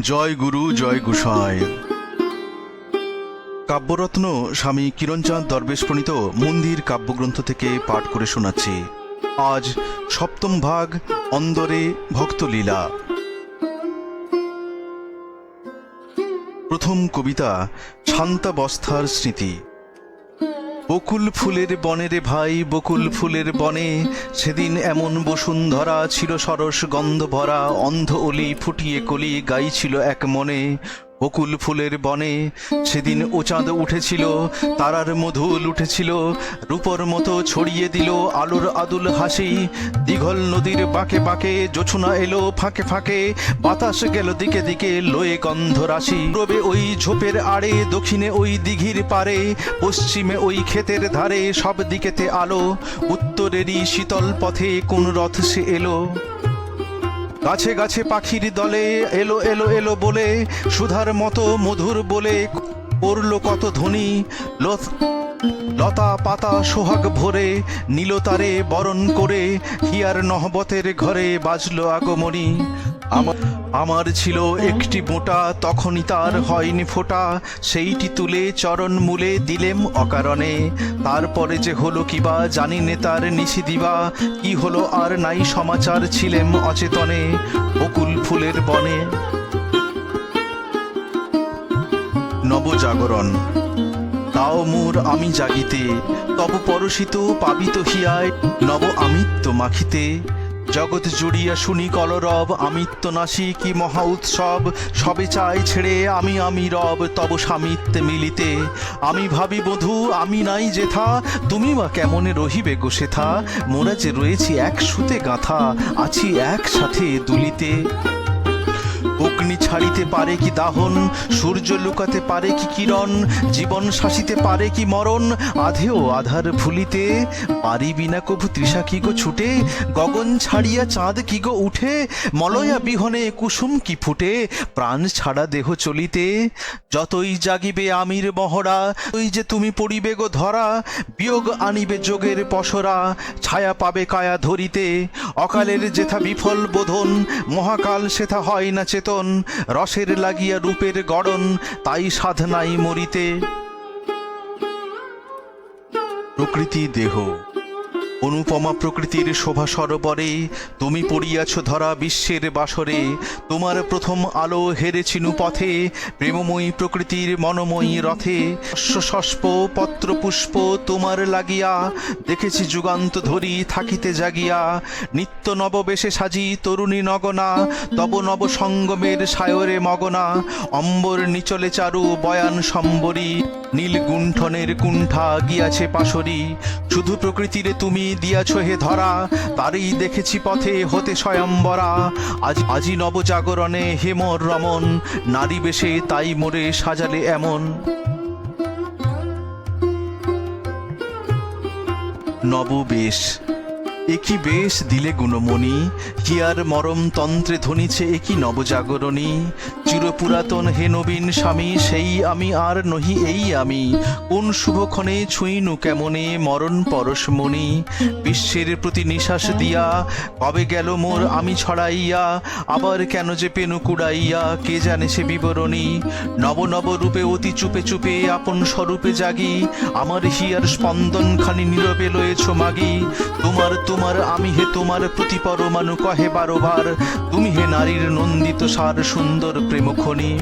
জয় গুরু, জয় গুসায় কাব্যরত্ন স্বামী কিরণচাঁদ দরবেশ প্রণীত মন্দির কাব্যগ্রন্থ থেকে পাঠ করে শোনাচ্ছি। আজ সপ্তম ভাগ, অন্দরে ভক্তলীলা। প্রথম কবিতা শান্তাবস্থার স্মৃতি। বকুল ফুলের বনে রে ভাই, বকুল ফুলের বনে। সেদিন এমন বসুন্ধরা ছিল সরস গন্ধ ভরা অন্ধ অলি ফুটিয়ে কলি গাইছিল এক মনে। বকুল ফুলের বনে সেদিন ও চাঁদ উঠেছিল, তারার মধুল উঠেছিল রূপর মতো ছড়িয়ে দিল আলোর আদুল হাসি। দীঘল নদীর বাঁকে বাঁকে জোছনা এলো ফাঁকে ফাঁকে, বাতাস গেল দিকে দিকে লয়ে গন্ধ রাশি রবে ওই ঝোপের আড়ে, দক্ষিণে ওই দিঘির পারে পশ্চিমে ওই ক্ষেতের ধারে, সব দিকেতে আলো, উত্তরেরই শীতল পথে কোন রথ সে এলো। গাছে গাছে পাখির দলে এলো এলো এলো বলে, সুধার মতো মধুর বলে করল কত ধ্বনি লত লতা পাতা সোহাগ ভরে, নীলতারে বরণ করে, হিয়ার নহবতের ঘরে বাজলো আগমনী। আমার ছিল একটি মোটা, তখনই তার হয়নি ফোটা। সেইটি তুলে চরণ মূলে দিলেম অকারণে। তারপরে যে হলো কিবা জানি নে তার নিশি দিবা। কি হলো আর নাই সমাচার ছিলেম অচেতনে, বকুল ফুলের বনে। নবজাগরণ। তাও মোর আমি জাগিতে, তব পরশিত পাবিত হিয়ায়, নব আমিত্ব মাখিতে। জগৎ জুড়িয়া শুনি কলরব, আমিত্ব নাসি কি মহা উৎসব, সবে চাই ছেড়ে আমি আমি রব, তব স্বামিত্বে মিলিতে। আমি ভাবি বধূ, আমি নাই যেথা, তুমি বা কেমনে রহিবে গো সেথা? মোরা যে রয়েছি এক সুতে গাঁথা, আছি একসাথে দুলিতে। অগ্নি ছাড়িতে পারে কি দাহন, সূর্য লুকাতে পারে কি কিরণ, জীবন শাসিতে পারে কি মরণ আধেও আধার ভুলিতে পারি বিনা কভু তৃষা কি গো ছুটে, গগন ছাড়িয়া চাঁদ কি গো উঠে, মলয়া বিহনে কুসুম কি ফুটে, প্রাণ ছাড়া দেহ চলিতে, যতই জাগিবে আমির মহড়া ওই যে তুমি পড়িবে গো ধরা, বিয়োগ আনিবে যোগের পসরা, ছায়া পাবে কায়া ধরিতে অকালের যেথা বিফল বোধন, মহাকাল সেথা হয় না চেতন, রসের লাগিয়া রূপের গড়ন, তাই সাধনাই মরিতে। প্রকৃতি দেহ। অনুপমা প্রকৃতির শোভা সরোবরে, তুমি পড়িয়াছ ধরা বিশ্বের বাসরে, তোমার প্রথম আলো হেরেছিনু পথে প্রেমময়ী প্রকৃতির মনময়ী রথে শস্প পত্র পুষ্প তোমার লাগিয়া, দেখেছি যুগান্ত ধরি থাকিতে জাগিয়া, নিত্য নববেশে সাজি তরুণী নগনা, তব নব সঙ্গমের সায়রে মগনা, অম্বর নিচলে চারু বয়ান সম্বরী। নীল গুণ্ঠনের কুণ্ঠা গিয়াছে পাশরি। শুধু প্রকৃতির তুমি দিয়াছ হে ধরা, তারই দেখেছি পথে হতে স্বয়ম্বরা। আজ, আজি নবজাগরণে হেমর রমন নারী বেশে তাই মোরে সাজালে এমন। নববেশ একই বেশ দিলে গুণমণি, কি আর মরম তন্ত্রে ধ্বনিছে একই নবজাগরণী। চিরপুরাতন হে নবীন স্বামী, সেই আমি আর নহি এই আমি। কোন শুভক্ষণে ছুঁইনু কেমনে মরণ পরশমণি। বিশ্বের প্রতি নিশ্বাস দিয়া, কবে গেল মোর আমি ছড়াইয়া। আবার কেন যে পেনু কুড়াইয়া, কে জানে সে বিবরণী। নব নব রূপে অতি চুপে চুপে আপন স্বরূপে জাগি। আমার হিয়ার স্পন্দন খানি নীরবে লয়েছ মাগি। তোমার তোমার, আমি হে তোমার প্রতি পরমাণু, কহে বারোবার। তুমি হে নারীর নন্দিত সার সুন্দর প্রেমখনি।